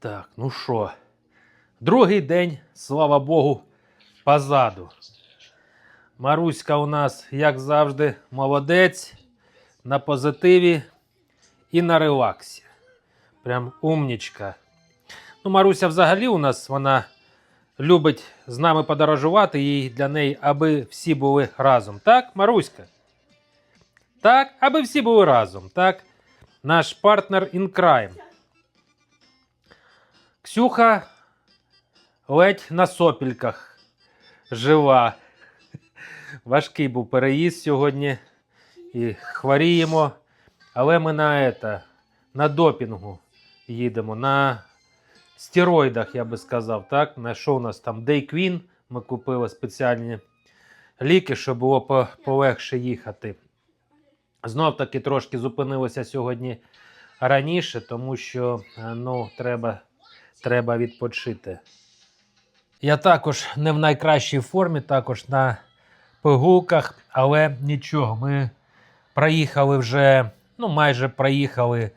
Так, ну що, другий день, слава Богу, позаду. Маруська у нас, як завжди, молодець, на позитиві і на релаксі. Прям умнічка. Ну, Маруся взагалі у нас вона любить з нами подорожувати, і для неї, аби всі були разом. Так, Маруська? Так, аби всі були разом. Так, наш партнер in crime. Ксюха ледь на сопільках жива. Важкий був переїзд сьогодні і хворіємо. Але ми на, ета, на допінгу їдемо, на стероїдах, я би сказав. Так? На що у нас там Дейквін. Ми купили спеціальні ліки, щоб було полегше їхати. Знов таки трошки зупинилося сьогодні раніше, тому що е, ну, треба, треба відпочити. Я також не в найкращій формі, також на пигулках, але нічого. Ми проїхали вже, ну майже проїхали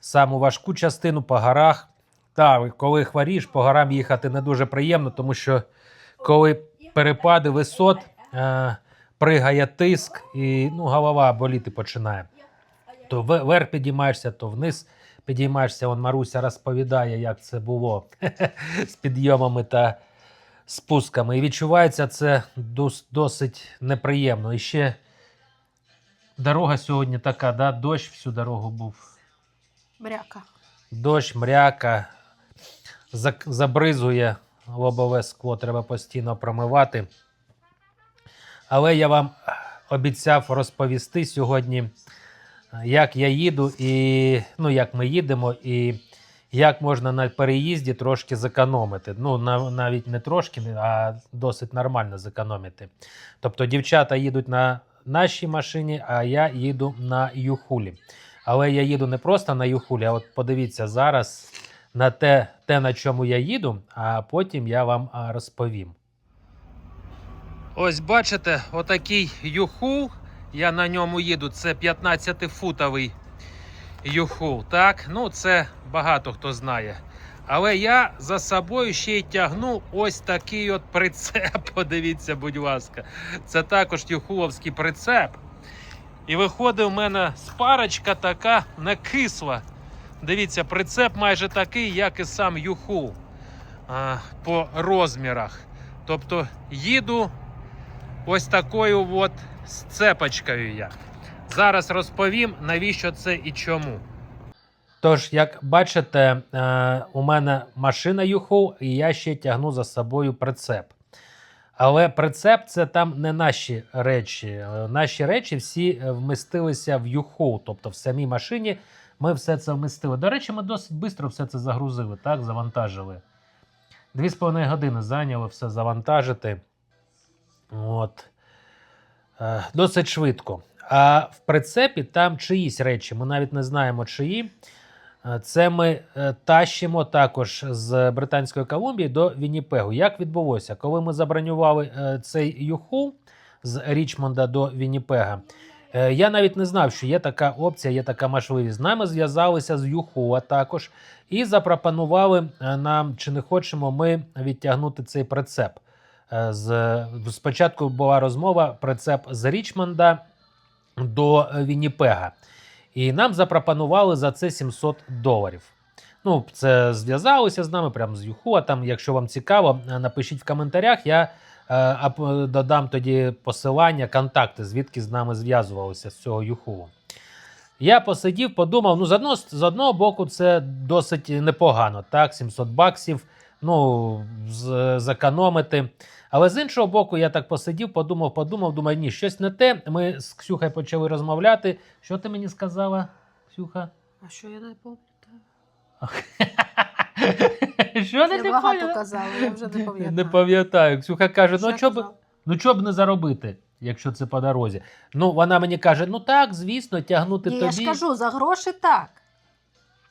саму важку частину по горах. Так, коли хворієш, по горам їхати не дуже приємно, тому що коли перепади висот, е, пригає тиск і ну, голова боліти починає. То вверх підіймаєшся, то вниз підіймаєшся. Он Маруся розповідає, як це було з підйомами та спусками. І відчувається це досить неприємно. І ще дорога сьогодні така, да? дощ всю дорогу був. Бряка. Дощ, мряка, забризує лобове скло, треба постійно промивати. Але я вам обіцяв розповісти сьогодні, як я їду, і ну, як ми їдемо, і як можна на переїзді трошки зекономити. Ну, на, навіть не трошки, а досить нормально зекономити. Тобто дівчата їдуть на нашій машині, а я їду на Юхулі. Але я їду не просто на Юхулі, а от подивіться зараз на те, те, на чому я їду, а потім я вам розповім. Ось бачите, отакий юхул. Я на ньому їду. Це 15-футовий юхул. Так, ну це багато хто знає. Але я за собою ще й тягну ось такий от прицеп. Подивіться, будь ласка. Це також юхуловський прицеп. І виходить, у мене спарочка така накисла. Дивіться, прицеп майже такий, як і сам юхул а, по розмірах. Тобто їду ось такою от сцепочкою я. Зараз розповім, навіщо це і чому. Тож, як бачите, е, у мене машина юхул, і я ще тягну за собою прицеп. Але прицеп це там не наші речі. Е, Наші речі всі е, вмістилися в юхол, тобто в самій машині ми все це вмістили. До речі, ми досить швидко все це загрузили, так, завантажили. Дві з половиною години зайняло все завантажити. От. Е, Досить швидко. А в прицепі там чиїсь речі, ми навіть не знаємо чиї. Е, Це ми е, тащимо також з Британської Колумбії до Вінніпегу. Як відбулося? Коли ми забронювали цей юхул з Річмонда до Вінніпега, я навіть не знав, що є така опція, є така можливість. З нами зв'язалися з Юхуа також і запропонували нам, чи не хочемо ми відтягнути цей прицеп. Е, З, спочатку була розмова прицеп з Річмонда до е, Вінніпега. І нам запропонували за це 700 доларів. Ну, це зв'язалося з нами, прямо з Юхуа. Там, якщо вам цікаво, е, напишіть в коментарях. Я е, додам тоді посилання, контакти, звідки з нами зв'язувалися з цього Юхуа. Я посидів, подумав: ну, з одного, з одного боку, це досить непогано. Так, 700 баксів, ну, зекономити. Але з іншого боку, я так посидів, подумав, подумав, думаю, ні, щось не те. Ми з Ксюхою почали розмовляти. Що ти мені сказала, Ксюха? А що я не пам'ятаю? Що ти не багато я вже не пам'ятаю. Не пам'ятаю. Ксюха каже: ну що б, ну б не заробити, якщо це по дорозі. Ну, вона мені каже: ну так, звісно, тягнути Ні, тобі. я ж кажу, за гроші так.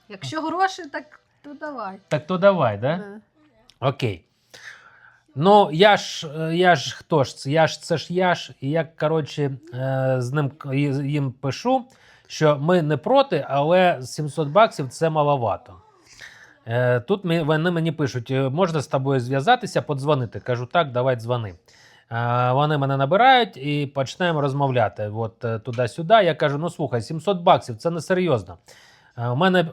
Якщо гроші, так то давай. Так то давай, да? Да. Окей. Ну, я ж, е, я ж хто ж це? Я ж це ж я ж. І я, коротше, е, з ним їм пишу, що ми не проти, але 700 баксів це маловато. Е, Тут вони мені пишуть: «Е, можна з тобою зв'язатися, подзвонити. Кажу, так, давай дзвони. Вони мене набирають і почнемо розмовляти. От туди-сюди. Я кажу: ну слухай, 700 баксів це не серйозно. У мене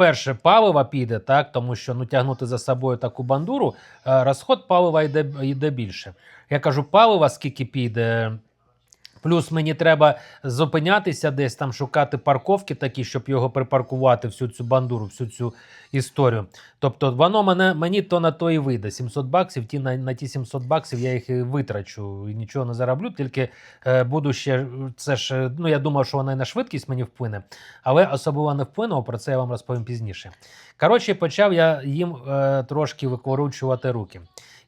перше паливо піде, так, тому що ну, тягнути за собою таку бандуру, е, розход палива йде, йде більше. Я кажу, палива скільки піде. Плюс мені треба зупинятися десь там, шукати парковки такі, щоб його припаркувати, всю цю бандуру, всю цю історію. Тобто воно мене, мені то на то і вийде. 700 баксів, ті, на, на ті 700 баксів я їх і витрачу і нічого не зароблю, тільки е, буду ще, це ж, ну я думав, що воно і на швидкість мені вплине, але особливо не вплинуло, про це я вам розповім пізніше. Коротше, почав я їм е, трошки викоручувати руки.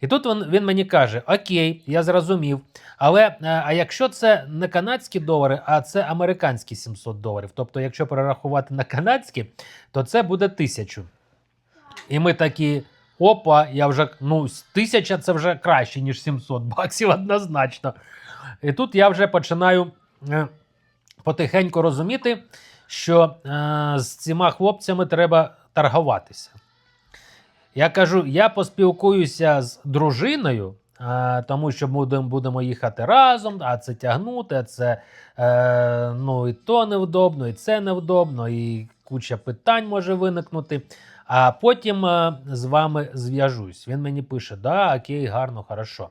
І тут він, він мені каже: Окей, я зрозумів. Але е, а якщо це не канадські долари, а це американські 700 доларів. Тобто, якщо перерахувати на канадські, то це буде тисячу. І ми такі. Опа, я вже ну, тисяча це вже краще, ніж 700 баксів, однозначно. І тут я вже починаю е, потихеньку розуміти, що е, з цими хлопцями треба торгуватися. Я кажу, я поспілкуюся з дружиною, е, тому що будемо, будемо їхати разом, а це тягнути, а це е, ну, і то невдобно, і це невдобно, і куча питань може виникнути. А потім е, з вами зв'яжусь. Він мені пише: да, окей, гарно, хорошо.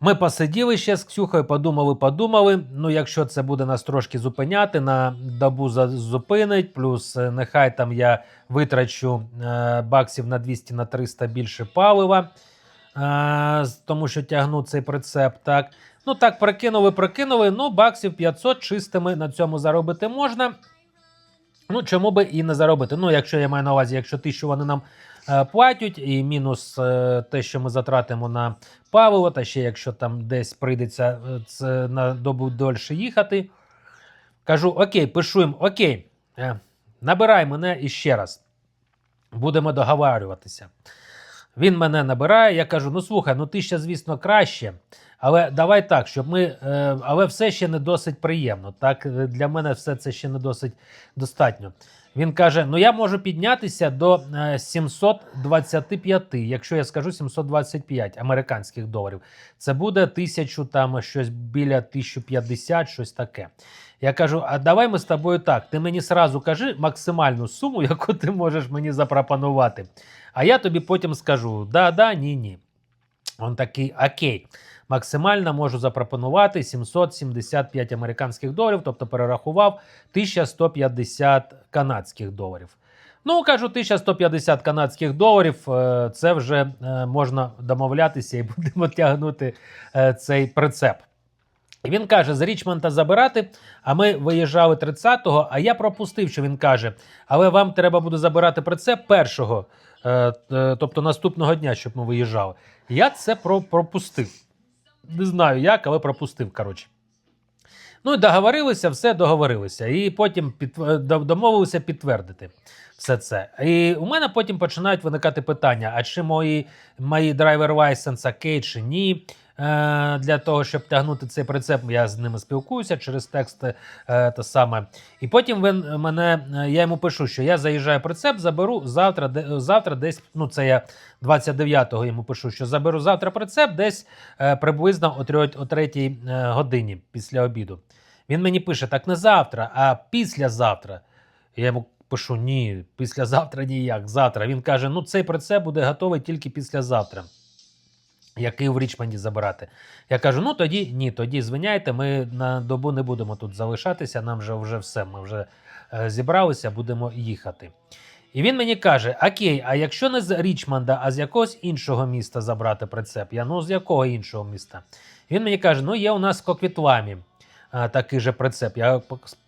Ми посиділи ще з Ксюхою, подумали, подумали. Ну, якщо це буде нас трошки зупиняти, на добу зупинить, плюс е, нехай там я витрачу е, баксів на 200 на 300 більше палива, е, тому що тягну цей прицеп. Так. Ну так, прикинули, прикинули. Ну, баксів 500 чистими на цьому заробити можна. Ну, чому би і не заробити? Ну, якщо я маю на увазі, якщо тисячу вони нам е, платять, і мінус е, те, що ми затратимо на паливо, та ще якщо там десь прийдеться е, це на добу дольше їхати. Кажу: Окей, пишу їм, окей, е, набирай мене іще раз. Будемо договарюватися. Він мене набирає, я кажу: ну слухай, ну ти ще, звісно, краще. Але давай так, щоб ми. Е, але все ще не досить приємно. Так, Е, для мене все це ще не досить достатньо. Він каже: Ну я можу піднятися до е, 725, якщо я скажу 725 американських доларів. Це буде тисячу там щось біля 1050, щось таке. Я кажу: а давай ми з тобою так. Ти мені сразу кажи максимальну суму, яку ти можеш мені запропонувати. А я тобі потім скажу: да, да, ні, ні. Он такий, окей. Максимально можу запропонувати 775 американських доларів, тобто перерахував 1150 канадських доларів. Ну, кажу, 1150 канадських доларів е, це вже е, можна домовлятися і будемо тягнути е, цей прицеп. І він каже: з Річмонта забирати. А ми виїжджали 30-го, а я пропустив, що він каже: але вам треба буде забирати прицеп першого, тобто наступного дня, щоб ми виїжджали. Я це про- пропустив. Не знаю як, але пропустив. коротше. Ну і договорилися, все договорилися. І потім під, домовилися підтвердити все це. І у мене потім починають виникати питання: а чи мої, мої драйвер лайсенса Кей чи ні? Е, для того, щоб тягнути цей прицеп, я з ними спілкуюся через текст е, те саме. І потім він мене, е, я йому пишу, що я заїжджаю прицеп, заберу завтра, завтра десь, ну це я 29-го йому пишу, що заберу завтра прицеп десь приблизно о, трьо- о третій е, годині після обіду. Він мені пише: так не завтра, а післязавтра. Я йому пишу: ні, післязавтра ніяк, завтра. Він каже: ну цей прицеп буде готовий тільки післязавтра. Який в Річмонді забирати. Я кажу: ну тоді ні, тоді звиняйте, ми на добу не будемо тут залишатися, нам вже вже все, ми вже е, зібралися, будемо їхати. І він мені каже: Окей, а якщо не з Річмонда, а з якогось іншого міста забрати прицеп? Я ну з якого іншого міста? Він мені каже: ну є у нас в Коквітламі а, такий же прицеп. Я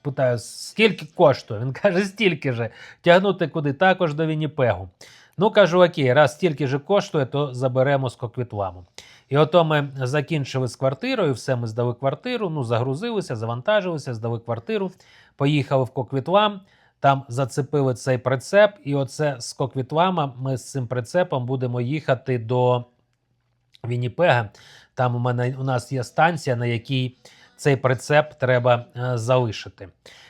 питаю, скільки коштує? Він каже, стільки же. Тягнути куди? Також до Вінніпегу. Ну, кажу, окей, раз стільки же коштує, то заберемо з Коквітламу. І ото ми закінчили з квартирою, все ми здали квартиру, ну, загрузилися, завантажилися, здали квартиру, поїхали в Коквітлам, там зацепили цей прицеп, і оце з Коквітлама ми з цим прицепом будемо їхати до Вінніпега. Там у мене у нас є станція, на якій цей прицеп треба е, залишити.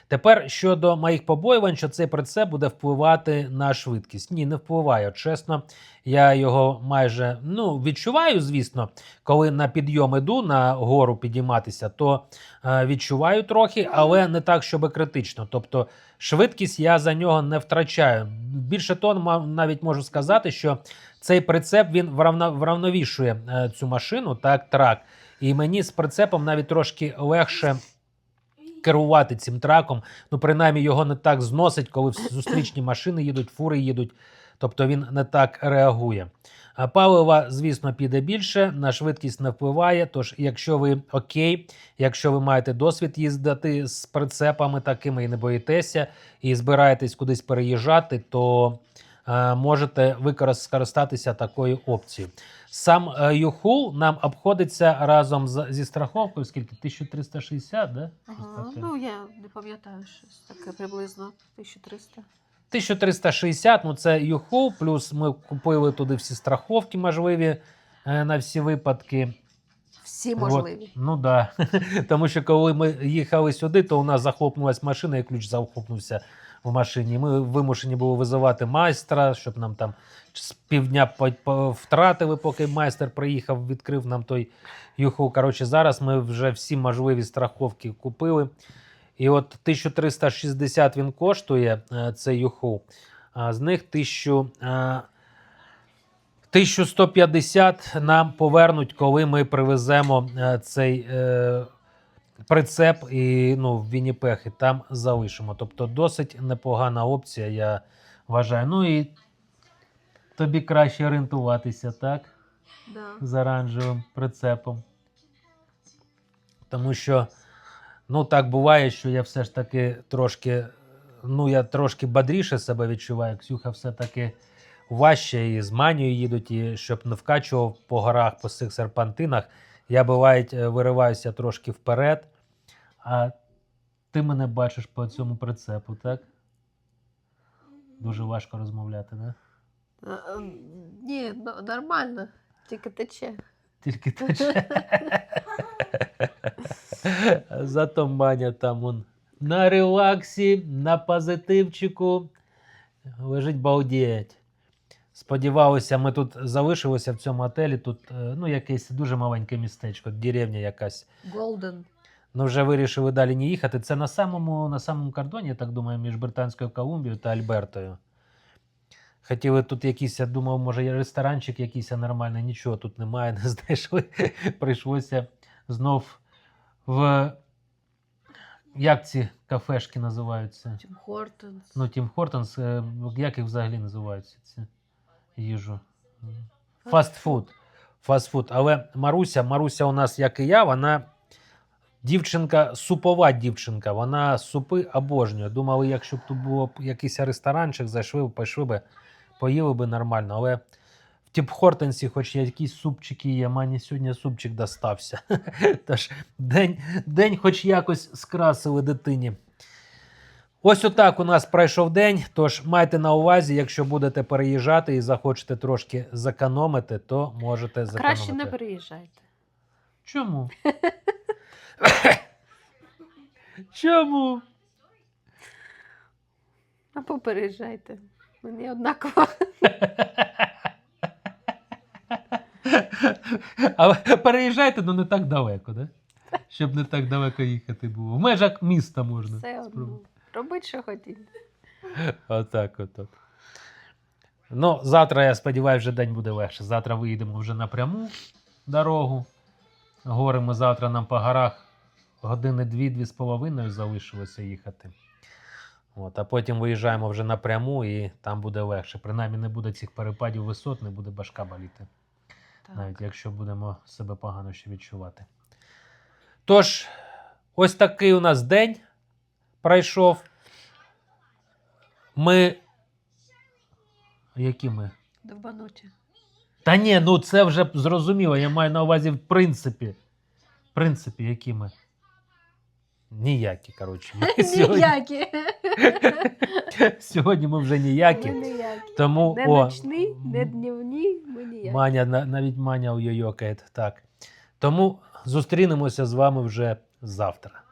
Тепер щодо моїх побоювань, що цей прицеп буде впливати на швидкість. Ні, не впливає. Чесно, я його майже ну, відчуваю, звісно, коли на підйом іду на гору підійматися, то е, відчуваю трохи, але не так, щоб критично. Тобто швидкість я за нього не втрачаю. Більше того, навіть можу сказати, що цей прицеп він вравновішує е, цю машину, так, трак. І мені з прицепом навіть трошки легше керувати цим траком. Ну, принаймні, його не так зносить, коли зустрічні машини їдуть, фури їдуть. Тобто він не так реагує. А Палива, звісно, піде більше, на швидкість не впливає. Тож, якщо ви окей, якщо ви маєте досвід їздити з прицепами такими і не боїтеся, і збираєтесь кудись переїжджати, то можете використ- скористатися такою опцією. Сам е, Юхул нам обходиться разом з, зі страховкою, скільки? 1360, да? Ага, ну я не пам'ятаю щось таке приблизно 1300. 1360, ну це Юхул, плюс ми купили туди всі страховки можливі е, на всі випадки. Всі От, можливі. ну да. Тому що коли ми їхали сюди, то у нас захлопнулась машина, і ключ захлопнувся в машині. Ми вимушені були визивати майстра, щоб нам там з півдня втратили, поки майстер приїхав, відкрив нам той юху. Коротше, зараз ми вже всі можливі страховки купили. І от 1360 він коштує, е, цей юху. А з них 1000, е, 1150 нам повернуть, коли ми привеземо е, цей е, прицеп і ну, в Вінніпех, і там залишимо. Тобто досить непогана опція, я вважаю. Ну і тобі краще орієнтуватися, так? Да. з оранжевим прицепом. Тому що, ну, так буває, що я все ж таки трошки, ну, я трошки бодріше себе відчуваю. Ксюха все-таки важче і з манію їдуть, і щоб не вкачував по горах, по цих серпантинах. Я буває е, вириваюся трошки вперед. А ти мене бачиш по цьому прицепу, так? Дуже важко розмовляти, не? Ні, ну, нормально, тільки тече. Тільки тече. Зато Маня там он на релаксі, на позитивчику. Лежить балдіять. Сподівалися, ми тут залишилися в цьому отелі. Тут е, ну, якесь дуже маленьке містечко, деревня якась. Голден. Ну, вже вирішили далі не їхати. Це на самому, на самому кордоні, я так думаю, між Британською Колумбією та Альбертою. Хотіли тут якийсь, я думав, може, ресторанчик якийсь нормальний, нічого тут немає, не знайшли. Прийшлося знов в. Як ці кафешки називаються? Тім Хортонс. Ну, Тім Хортонс, е, як їх взагалі називаються ці їжу? Фастфуд. Фастфуд. Але Маруся, Маруся у нас, як і я, вона дівчинка, супова дівчинка. Вона супи обожнює. Думали, якщо б тут було якийсь ресторанчик, зайшли б, пішли б, поїли б нормально. Але в Тіп Хортенсі, хоч якісь супчики є, мені сьогодні супчик достався. Тож день, день хоч якось скрасили дитині. Ось отак у нас пройшов день. Тож майте на увазі, якщо будете переїжджати і захочете трошки зекономити, то можете зекономити. Краще не переїжджайте. Чому? Чому? Або переїжджайте. Мені однаково. Але переїжджайте, ну не так далеко, да? Щоб не так далеко їхати було. В межах міста можна. Все одно. Робіть, що хотіть. Отак, отак. Ну, завтра, я сподіваюся, вже день буде легше. Завтра виїдемо вже на пряму дорогу. Гори ми завтра нам по горах години дві-дві з половиною залишилося їхати. От, а потім виїжджаємо вже напряму і там буде легше. Принаймні не буде цих перепадів висот, не буде башка боліти. Так. навіть якщо будемо себе погано ще відчувати. Тож, ось такий у нас день пройшов. Ми. Які ми? Довбануті. Та ні, ну це вже зрозуміло. Я маю на увазі, в принципі. В принципі, які ми? Ніякі, коротше. Ми сьогодні, Ніякі. сьогодні ми вже ніякі. Ми ніякі. Тому Не о, ночні, не днівні, ми ніякі. Маня, навіть Маня уйойокає. Так. Тому зустрінемося з вами вже завтра.